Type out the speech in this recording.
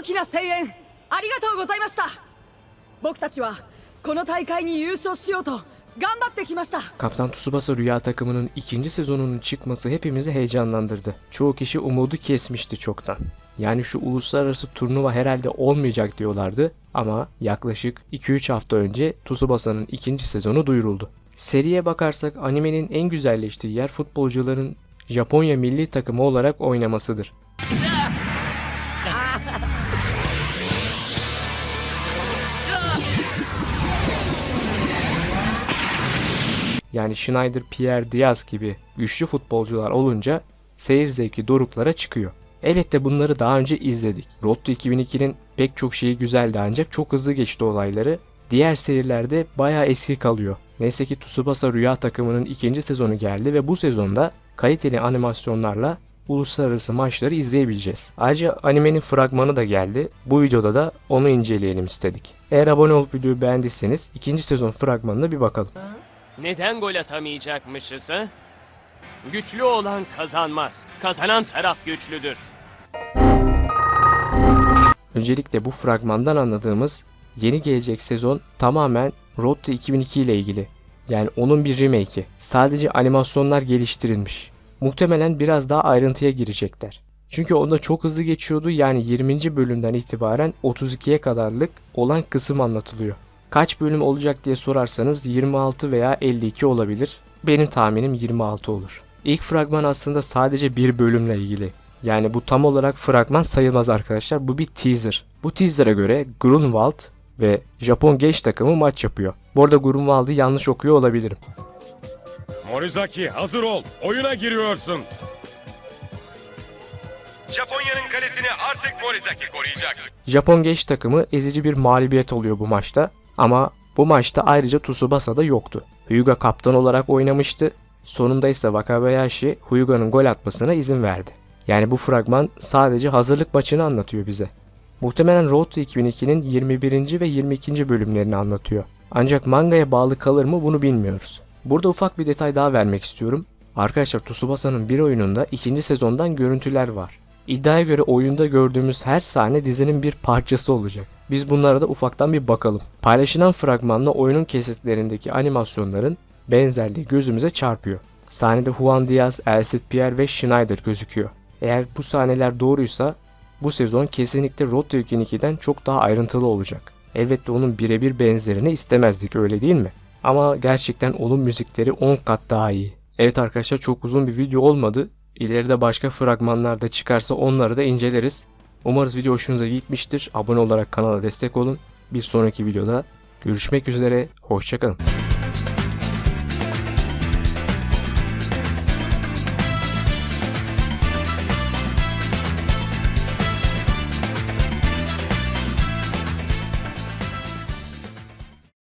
大きな声援ありがとうございました僕たちはこの大会に優勝しようと頑張ってきました Kaptan Tsubasa Rüya takımının ikinci sezonunun çıkması hepimizi heyecanlandırdı. Çoğu kişi umudu kesmişti çoktan. Yani şu uluslararası turnuva herhalde olmayacak diyorlardı ama yaklaşık 2-3 hafta önce Tsubasa'nın ikinci sezonu duyuruldu. Seriye bakarsak animenin en güzelleştiği yer futbolcuların Japonya milli takımı olarak oynamasıdır. Yani Schneider, Pierre Diaz gibi güçlü futbolcular olunca seyir zevki doruklara çıkıyor. Elbette bunları daha önce izledik. Road to 2002'nin pek çok şeyi güzeldi ancak çok hızlı geçti olayları. Diğer serilerde bayağı eski kalıyor. Neyse ki Tsubasa Rüya takımının ikinci sezonu geldi ve bu sezonda kaliteli animasyonlarla uluslararası maçları izleyebileceğiz. Ayrıca animenin fragmanı da geldi. Bu videoda da onu inceleyelim istedik. Eğer abone olup videoyu beğendiyseniz ikinci sezon fragmanına bir bakalım. Neden gol atamayacakmışız ha? Güçlü olan kazanmaz. Kazanan taraf güçlüdür. Öncelikle bu fragmandan anladığımız yeni gelecek sezon tamamen Road to 2002 ile ilgili. Yani onun bir remake'i. Sadece animasyonlar geliştirilmiş. Muhtemelen biraz daha ayrıntıya girecekler. Çünkü onda çok hızlı geçiyordu yani 20. bölümden itibaren 32'ye kadarlık olan kısım anlatılıyor. Kaç bölüm olacak diye sorarsanız 26 veya 52 olabilir. Benim tahminim 26 olur. İlk fragman aslında sadece bir bölümle ilgili. Yani bu tam olarak fragman sayılmaz arkadaşlar. Bu bir teaser. Bu teaser'a göre Grunwald ve Japon genç takımı maç yapıyor. Bu arada Grunwald'ı yanlış okuyor olabilirim. Morizaki hazır ol. Oyuna giriyorsun. Japonya'nın kalesini artık Morizaki koruyacak. Japon genç takımı ezici bir mağlubiyet oluyor bu maçta. Ama bu maçta ayrıca Tsubasa da yoktu. Hyuga kaptan olarak oynamıştı. Sonunda ise Wakabayashi Hyuga'nın gol atmasına izin verdi. Yani bu fragman sadece hazırlık maçını anlatıyor bize. Muhtemelen Road to 2002'nin 21. ve 22. bölümlerini anlatıyor. Ancak mangaya bağlı kalır mı bunu bilmiyoruz. Burada ufak bir detay daha vermek istiyorum. Arkadaşlar Tsubasa'nın bir oyununda ikinci sezondan görüntüler var. İddiaya göre oyunda gördüğümüz her sahne dizinin bir parçası olacak. Biz bunlara da ufaktan bir bakalım. Paylaşılan fragmanla oyunun kesitlerindeki animasyonların benzerliği gözümüze çarpıyor. Sahnede Juan Diaz, Elsit Pierre ve Schneider gözüküyor. Eğer bu sahneler doğruysa bu sezon kesinlikle Road to 2002'den çok daha ayrıntılı olacak. Elbette onun birebir benzerini istemezdik öyle değil mi? Ama gerçekten onun müzikleri 10 kat daha iyi. Evet arkadaşlar çok uzun bir video olmadı. İleride başka fragmanlar da çıkarsa onları da inceleriz. Umarız video hoşunuza gitmiştir. Abone olarak kanala destek olun. Bir sonraki videoda görüşmek üzere. Hoşçakalın.